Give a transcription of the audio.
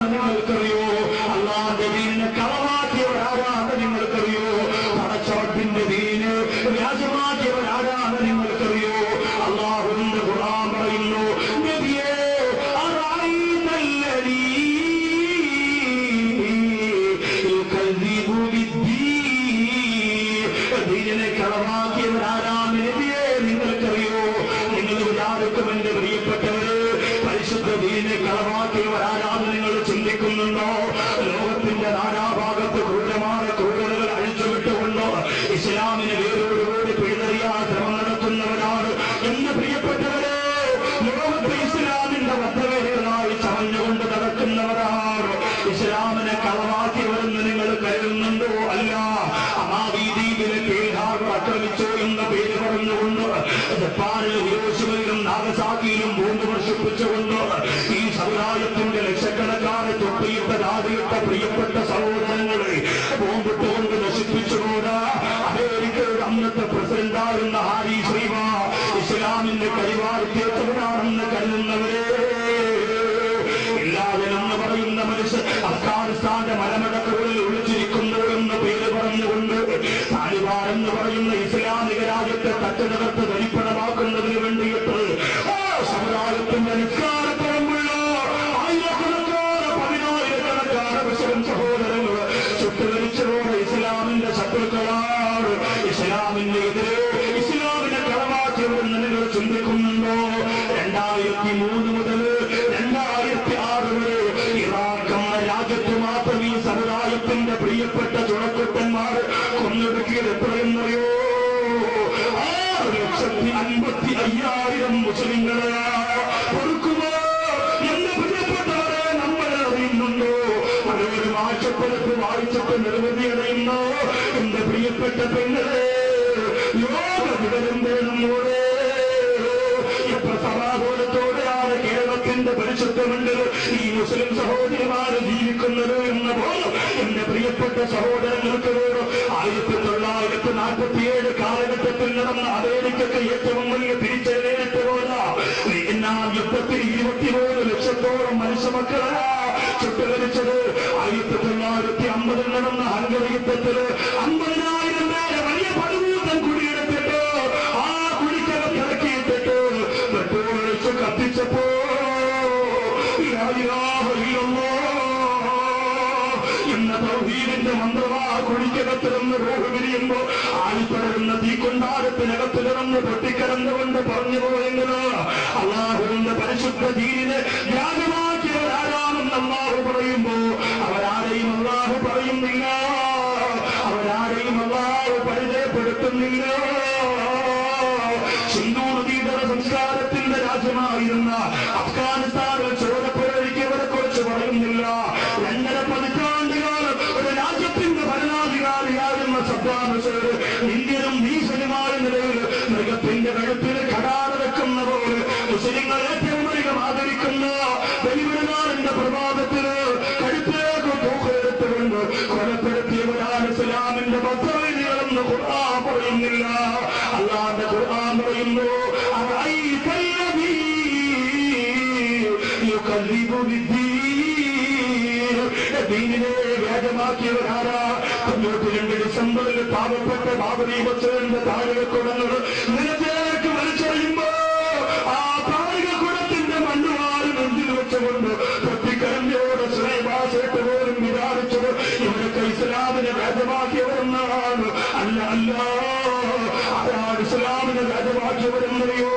നിങ്ങൾക്കറിയോ? അള്ളാന്റെ ദീനിനെ ഖുർആൻ പറയുന്നു നബിയേ ദീനിനെ നിങ്ങൾ വിചാരിക്കും എന്റെ പ്രിയപ്പെട്ടവര് പരിശുദ്ധ ദീനെ കളവാക്കിയവരാരാണ് ആക്രമിച്ചു എന്ന പേര് പറഞ്ഞുകൊണ്ട് ജപ്പാനിലും ഹിരോഷിമയിലും നാഗസാക്കിയിലും ബോംബ് വർഷിപ്പിച്ചുകൊണ്ട് ഈ സമുദായത്തിന്റെ ലക്ഷക്കണക്കാരെ തൊട്ടിയിട്ട രാതിയിട്ട പ്രിയപ്പെട്ട സഹോദരങ്ങളെ ബോംബിട്ടുകൊണ്ട് നശിപ്പിച്ചുകൊണ്ട് അമേരിക്കയുടെ അന്നത്തെ പ്രസിഡന്റായിരുന്ന ഹാരി ശ്രീവാ ഇസ്ലാമിന്റെ കരിവാരിത്തേറ്റവരാണെന്ന് കരുതുന്നവരെ രാജ്യത്തെ തട്ടുതകർത്ത് ധരിപ്പണമാക്കുന്നതിന് വേണ്ടിയിട്ട്. സമുദായത്തിന്റെ നിസ്കാരപ്പുറമുള്ള ആയിരക്കണക്കാണ് പതിനായിരക്കണക്കാണ് മുസ്ലിം സഹോദരങ്ങൾ ചുട്ടുകരിച്ചതോടെ ഇസ്ലാമിന്റെ ശത്രുക്കളാണ്. ഇസ്ലാമിന്റെ എതിരെ ഇസ്ലാമിനെ കളവാക്കിയവരെന്ന് നിങ്ങൾ ചിന്തിക്കുന്നുണ്ടോ? രണ്ടായിരത്തി മൂന്ന് മുതൽ രണ്ടായിരത്തി ആറ് വരെ ഇറാഖ് എന്ന രാജ്യത്ത് മാത്രം ഈ സമുദായത്തിന്റെ പ്രിയപ്പെട്ട അൻപത്തി അയ്യായിരം മുസ്ലിങ്ങളെ കൊടുക്കുമോ? എന്ന് പ്രിയപ്പെട്ടവരെ നമ്മൾ അറിയുന്നുണ്ടോ? അതൊരു ആഴ്ചപ്പുറത്ത് വായിച്ചിട്ട് നിരവധി അറിയുന്നു. എന്റെ പ്രിയപ്പെട്ട പെങ്ങളെ യോഗ വിവരം വേണമോടെ ഇപ്പൊ സമാധാനത്തോടെയാണ് കേരളത്തിന്റെ പരിശുദ്ധമുണ്ട് ഈ മുസ്ലിം സഹോദരിമാര് ജീവിക്കുന്നത് എന്ന പോലും എന്റെ പ്രിയപ്പെട്ട തൊള്ളായിരത്തി നാൽപ്പത്തിയേഴ് കാലഘട്ടത്തിൽ നടന്ന അമേരിക്കക്ക് ഏറ്റവും വലിയ തിരിച്ചറിയേറ്റ് പോലെ യുദ്ധത്തിൽ ഇരുപത്തിമൂന്ന് ലക്ഷത്തോളം മനുഷ്യമക്കളെ? ചുട്ടുകരിച്ചത് ആയിരത്തി തൊള്ളായിരത്തി അമ്പതിൽ നടന്ന ഹംഗറി യുദ്ധത്തിൽ അമ്പതിനായിരം പേരെ വലിയ പടുകൂട്ടം കുടിയെടുത്തിട്ട് ആ കുടിക്കകത്ത് ഇറക്കിയിട്ടിട്ട് പെട്രോൾ ഒഴിച്ച് കത്തിച്ചപ്പോ എന്ന തൗഹീദിന്റെ മന്ത്രവാ കുഴിക്കകത്ത് നിന്ന് റൂഹ് വിരിയുമ്പോ ആൽപ്പടരുന്ന തീക്കൊണ്ടാരത്തിനകത്ത് കിടന്ന് പൊട്ടിക്കിടന്നുകൊണ്ട് പറഞ്ഞു പോയെങ്കിലോ അള്ളാഹുവിന്റെ പരിശുദ്ധ ദീനിനെ ത്യാഗമാക്കിയവരാരാണെന്ന് അള്ളാഹു പറയുമ്പോ അവരാരെയും അള്ളാഹു പറയുന്നില്ല. അവരാരെയും അള്ളാഹു പരിചയപ്പെടുത്തുന്നില്ല. സിന്ധു നദീതര സംസ്കാരത്തിന്റെ രാജ്യമായിരുന്ന അഫ്ഗാനിസ്ഥാനിൽ ഹുസൈൻ ഇന്ത്യനും ഭീഷണിമായ നിലയിൽ മൃഗത്തിന്റെ കഴുത്തിൽ കടാറ വെക്കുന്ന പോലെ മുസ്ലിങ്ങൾ ഏറ്റവും അധികം ആദരിക്കുന്ന ബലിപെരുന്നാളിന്റെ പ്രഭാതത്തിൽ കഴുത്തിലേക്ക് തൂക്കെടുത്തുകൊണ്ട് കൊലപ്പെടുത്തിയവരാണ് ഇസ്ലാമിന്റെ ഭദ്രവൈദികളെന്ന് ഖുർആൻ പറയുന്നില്ല. അല്ലാതെ ഖുർആൻ പറയുന്നു ദീനിനെ വ്യാജമാക്കിയവരാരാ? തൊണ്ണൂറ്റി രണ്ട് ഡിസംബറിൽ പാവപ്പെട്ട ബാബരി മസ്ജിദിന്റെ താഴെ കുടങ്ങൾ നിലത്തേക്ക് വലിച്ചെറിയുമ്പോ ആ താഴിക കുടത്തിന്റെ മണ്ണുമാരും നെഞ്ചിൽ വെച്ചുകൊണ്ട് പൊട്ടിക്കരഞ്ഞോട് ശ്രീഭാഷയിട്ട് പോലും വിചാരിച്ചത് ഇവരൊക്കെ ഇസ്ലാമിനെ വ്യാജമാക്കിയവരെന്നാണ്. അല്ല അല്ല ആരാണ് ഇസ്ലാമിനെ വ്യാജമാക്കിയവരെന്നറിയോ?